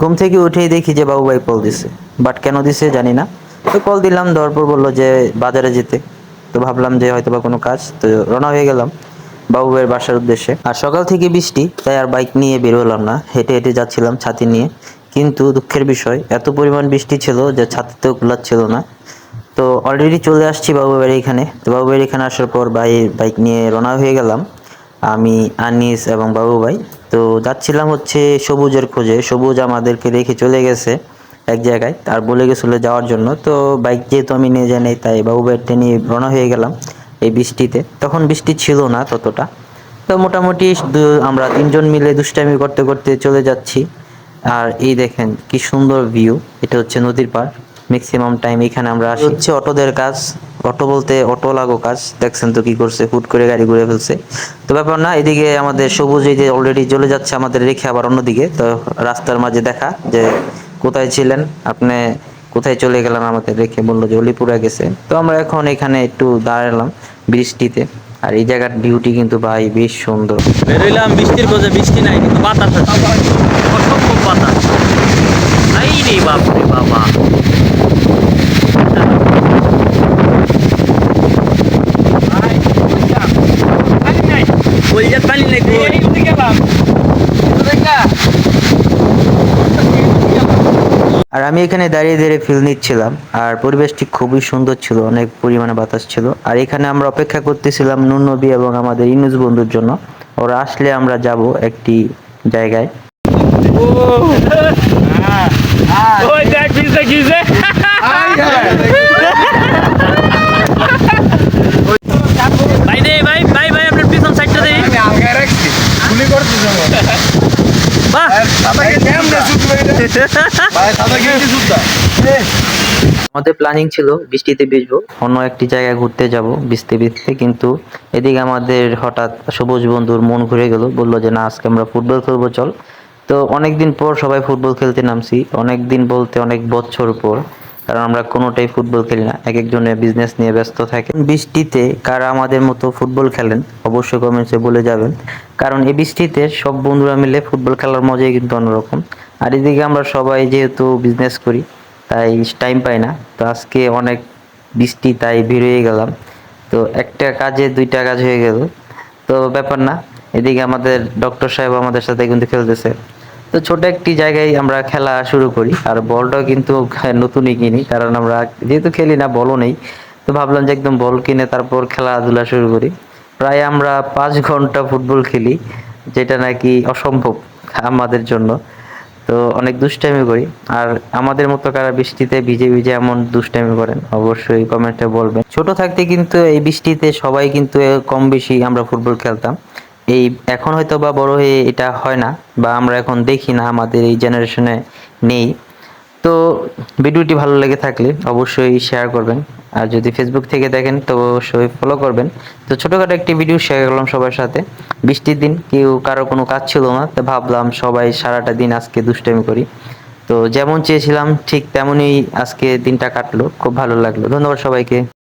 ঘুম থেকে উঠেই দেখি যে বাবু ভাই কল দিছে। বাট কেন দিছে জানি না। তো কল দিলাম, দেওয়ার পর বলল যে বাজারে যেতে। তো ভাবলাম যে হয়তো বা কোনো কাজ। তো রওনা হয়ে গেলাম বাবু ভাইয়ের বাসার উদ্দেশ্যে। আর সকাল থেকে বৃষ্টি, তাই আর বাইক নিয়ে বের হলাম না। হেঁটে হেঁটে যাচ্ছিলাম ছাতি নিয়ে। কিন্তু দুঃখের বিষয়, এত পরিমাণ বৃষ্টি ছিল যে ছাতিতেও ছিল না। তো অলরেডি চলে আসছি বাবু বাড়ির এখানে। তো বাবু বাড়ির এখানে আসার পর ভাই বাইক নিয়ে রওনা হয়ে গেলাম। আমি, আনিস এবং বাবু ভাই। তো যাচ্ছিলাম হচ্ছে সবুজের খোঁজে। সবুজ আমাদেরকে রেখে চলে গেছে এক জায়গায়। আর বলে গেছিল যাওয়ার জন্য। তো বাইক যেহেতু আমি নিয়ে যাই তাই বাবু ভাইয়েরটা নিয়ে রওনা হয়ে গেলাম এই বৃষ্টিতে। তখন বৃষ্টি ছিল না ততটা। তো মোটামুটি আমরা তিনজন মিলে দুষ্টামি করতে করতে চলে যাচ্ছি। আর এই দেখেন কি সুন্দর ভিউ এটা হচ্ছে নদীর পাড়। ম্যাক্সিমাম টাইম এখানে আমরা আসি। হচ্ছে অটোদের কাজ। অটো বলতে অটো লাগো কাজ, দেখছেন তো কি করছে, হুট করে গাড়ি ঘুরে ফেলছে। তো ব্যাপার না, এদিকে আমাদের সবুজ এই যে অলরেডি চলে যাচ্ছে আমাদের রেখে আবার অন্যদিকে, তো রাস্তার মাঝে দেখা যে কোথায় ছিলেন, আপনি কোথায় চলে গেলেন আমাদের রেখে বলল যে অলিপুরা গেছে। তো আমরা এখন এখানে একটু দাঁড়ালাম বৃষ্টিতে, আর এই জায়গার বিউটি কিন্তু ভাই বেশ সুন্দর। বেরোইলাম, বৃষ্টির খোঁজে বৃষ্টি নাই, কিন্তু বাতাস আছে। অসম্ভব বাতাস। রে বাবা। আর আমি এখানে দাঁড়িয়ে দাঁড়িয়ে ফিল নিচ্ছিলাম। আর পরিবেশটি খুবই সুন্দর ছিল অনেক পরিমাণে বাতাস ছিল। আর এখানে আমরা অপেক্ষা করতেছিলাম নুন নবী এবং আমাদের ইনুজ বন্ধুর জন্য। ওরা আসলে আমরা যাব একটি জায়গায়। ভাই ভাই ভাই ভাই আপনার পিছন সাইডটা দেই। বাহ। আমাদের প্ল্যানিং ছিল বৃষ্টিতে ভিজবো। অন্য একটি জায়গায় ঘুরতে যাব বৃষ্টি ভিজতে কিন্তু এদিকে আমাদের হঠাৎ সবুজ বন্ধুর মন ঘুরে গেল। বলল যে না আজকে আমরা ফুটবল খেলব চল। তো অনেকদিন পর সবাই ফুটবল খেলতে নামছি। অনেকদিন বলতে অনেক বছর পর কারণ আমরা কোনোটাই ফুটবল খেলি না। এক একজনের বিজনেস নিয়ে ব্যস্ত থাকে। বৃষ্টিতে কারা আমাদের মতো ফুটবল খেলেন, অবশ্যই কমেন্টসে বলে যাবেন। কারণ এই বৃষ্টিতে সব বন্ধুরা মিলে ফুটবল খেলার মজাই কিন্তু অন্যরকম। আর এদিকে আমরা সবাই যেহেতু বিজনেস করি, তাই টাইম পাই না। তো আজকে অনেক বৃষ্টি, তাই ভিড় হয়ে গেলাম। তো একটা কাজে দুইটা কাজ হয়ে গেল। তো ব্যাপার না, এদিকে আমাদের ডক্টর সাহেব আমাদের সাথে কিন্তু খেলতেছে। তো ছোট একটি জায়গায় আমরা খেলা শুরু করি। আর বলটাও কিন্তু নতুনই কিনি কারণ আমরা যেহেতু খেলি না, বলও নেই। তো ভাবলাম যে একদম বল কিনে তারপর খেলাধুলা শুরু করি। প্রায় আমরা পাঁচ ঘণ্টা ফুটবল খেলি, যেটা নাকি অসম্ভব আমাদের জন্য। তো অনেক দুষ্টামি করি। আর আমাদের মতো কারা বৃষ্টিতে ভিজে ভিজে এমন দুষ্টামি করেন, অবশ্যই কমেন্টে বলবেন। ছোট থাকতে কিন্তু এই বৃষ্টিতে সবাই কিন্তু কম বেশি আমরা ফুটবল খেলতাম। এই এখন হয়তো বা বড় হয়ে এটা হয় না বা আমরা এখন দেখি না আমাদের এই জেনারেশনে নেই। তো ভিডিওটি ভালো লেগে থাকলে অবশ্যই শেয়ার করবেন। আর যদি ফেসবুক থেকে দেখেন তো অবশ্যই ফলো করবেন। তো ছোটোখাটো একটি ভিডিও শেয়ার করলাম সবার সাথে। বৃষ্টির দিন কেউ কারও কোনো কাজ ছিল না, তো ভাবলাম সবাই সারাটা দিন আজকে দুষ্টামি করি। তো যেমন চেয়েছিলাম ঠিক তেমনই আজকে দিনটা কাটলো, খুব ভালো লাগল। ধন্যবাদ সবাইকে।